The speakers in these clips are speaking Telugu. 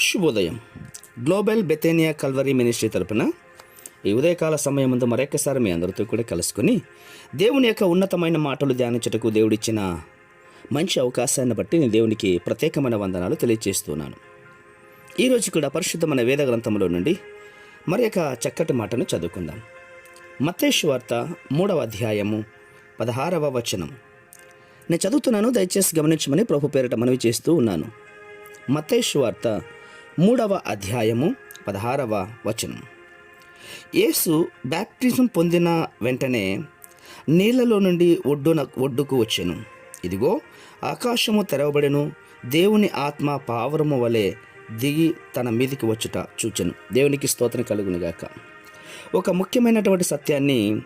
శుభోదయం. గ్లోబల్ బెతేనియా కల్వరీ మినిస్ట్రీ తరపున ఈ ఉదయకాల సమయం ముందు మరొకసారి మీ అందరితో కూడా కలుసుకొని దేవుని యొక్క ఉన్నతమైన మాటలు ధ్యానించటకు దేవుడిచ్చిన మంచి అవకాశాన్ని బట్టి నేను దేవునికి ప్రత్యేకమైన వందనాలు తెలియజేస్తున్నాను ఈరోజు కూడా పరిశుద్ధమైన వేద గ్రంథంలో నుండి మరి యొక్క చక్కటి మాటను చదువుకుందాం. మత్తేషు వార్త మూడవ అధ్యాయము పదహారవ వచనం. నేను చదువుతున్నాను దయచేసి గమనించమని ప్రభు పేరిట మనవి చేస్తూ ఉన్నాను. మత్తేషు వార్త మూడవ అధ్యాయము పదహారవ వచనం. యేసు బ్యాప్టిజం పొందిన వెంటనే నీళ్ళలో నుండి ఒడ్డున ఒడ్డుకు వచ్చెను. ఇదిగో ఆకాశము తెరవబడెను దేవుని ఆత్మ పావరము వలె దిగి తన మీదికి వచ్చుట చూచెను. దేవునికి స్తోత్రం కలుగునుగాక ఒక ముఖ్యమైనటువంటి సత్యాన్ని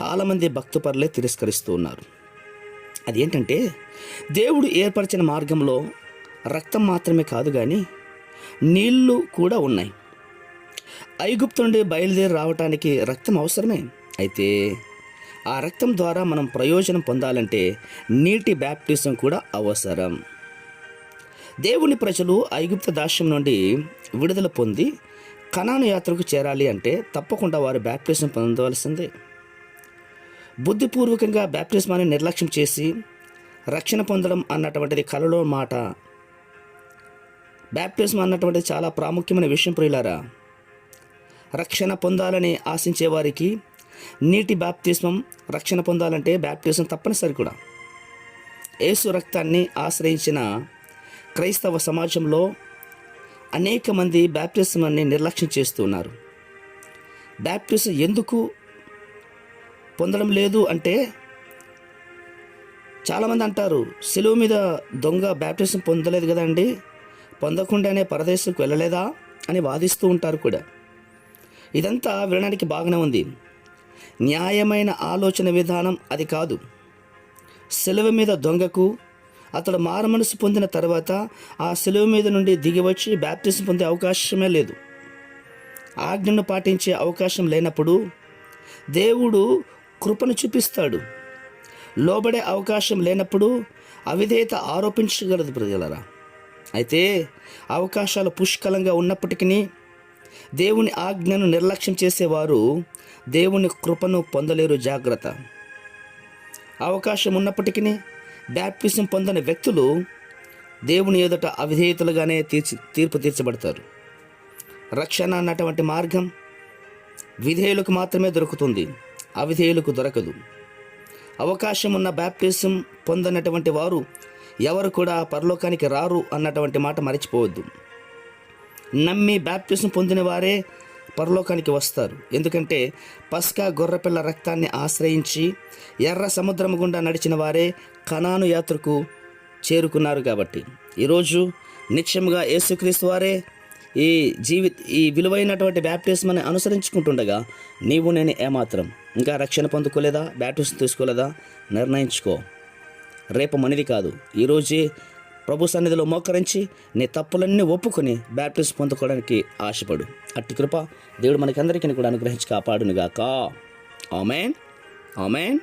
చాలామంది భక్తుపరులే తిరస్కరిస్తూ ఉన్నారు. అది ఏంటంటే దేవుడు ఏర్పరిచిన మార్గంలో రక్తం మాత్రమే కాదు కానీ నీళ్ళు కూడా ఉన్నాయి. ఐగుప్తు నుండి బయలుదేరి రావటానికి రక్తం అవసరమే. అయితే ఆ రక్తం ద్వారా మనం ప్రయోజనం పొందాలంటే నీటి బ్యాప్టిజం కూడా అవసరం. దేవుని ప్రజలు ఐగుప్త దాస్యం నుండి విడుదల పొంది కణాను యాత్రకు చేరాలి అంటే తప్పకుండా వారు బ్యాప్టిజం పొందవలసిందే. బుద్ధిపూర్వకంగా బ్యాప్టిజమాన్ని నిర్లక్ష్యం చేసి రక్షణ పొందడం అన్నటువంటిది కలలో మాట బ్యాప్టిజం అన్నటువంటి చాలా ప్రాముఖ్యమైన విషయం ప్రియులారా. రక్షణ పొందాలని ఆశించే వారికి నీటి బ్యాప్తిస్మం రక్షణ పొందాలంటే బ్యాప్టిజం తప్పనిసరి కూడా. యేసు రక్తాన్ని ఆశ్రయించిన క్రైస్తవ సమాజంలో అనేక మంది బ్యాప్టిజమాన్ని నిర్లక్ష్యం చేస్తున్నారు బ్యాప్టిజం ఎందుకు పొందడం లేదు అంటే చాలామంది అంటారు సెలువు మీద దొంగ బ్యాప్టిజం పొందలేదు కదండి పొందకుండానే పరదేశంకు వెళ్ళలేదా అని వాదిస్తూ ఉంటారు కూడా. ఇదంతా వినడానికి బాగానే ఉంది. న్యాయమైన ఆలోచన విధానం అది కాదు. సెలవు మీద దొంగకు అతడు మారమనసు పొందిన తర్వాత ఆ సెలవు మీద నుండి దిగివచ్చి బ్యాప్టిజం పొందే అవకాశమే లేదు. ఆజ్ఞను పాటించే అవకాశం లేనప్పుడు దేవుడు కృపను చూపిస్తాడు. లోబడే అవకాశం లేనప్పుడు అవిధేయత ఆరోపించగలదు ప్రజలరా. అయితే అవకాశాలు పుష్కలంగా ఉన్నప్పటికీ దేవుని ఆజ్ఞను నిర్లక్ష్యం చేసేవారు దేవుని కృపను పొందలేరు జాగ్రత్త. అవకాశం ఉన్నప్పటికీ బ్యాప్టిజం పొందని వ్యక్తులు దేవుని ఎదుట అవిధేయతలుగానే తీర్చి తీర్పు తీర్చబడతారు. రక్షణ అన్నటువంటి మార్గం విధేయులకు మాత్రమే దొరుకుతుంది అవిధేయులకు దొరకదు. అవకాశం ఉన్న బ్యాప్టిజం పొందనటువంటి వారు ఎవరు కూడా పరలోకానికి రారు అన్నటువంటి మాట మర్చిపోవద్దు. నమ్మి బ్యాప్టిజం పొందిన వారే పరలోకానికి వస్తారు. ఎందుకంటే పస్కా గొర్రెపిల్ల రక్తాన్ని ఆశ్రయించి ఎర్ర సముద్రం గుండా నడిచిన వారే కణాను యాత్రకు చేరుకున్నారు కాబట్టి. ఈరోజు నిత్యంగా యేసుక్రీస్తు వారే ఈ జీవి ఈ విలువైనటువంటి బ్యాప్టిజంని అనుసరించుకుంటుండగా నీవు నేను ఏమాత్రం. ఇంకా రక్షణ పొందుకోలేదా? బ్యాప్టిజం తీసుకోలేదా? నిర్ణయించుకో. రేపు మనది కాదు. ఈరోజే ప్రభు సన్నిధిలో మోకరించి నీ తప్పులన్నీ ఒప్పుకొని బ్యాప్టిజం పొందుకోవడానికి ఆశపడు. అట్టి కృప దేవుడు మనకందరికీ కూడా అనుగ్రహించి కాపాడునుగాక. ఆమెన్. ఆమెన్.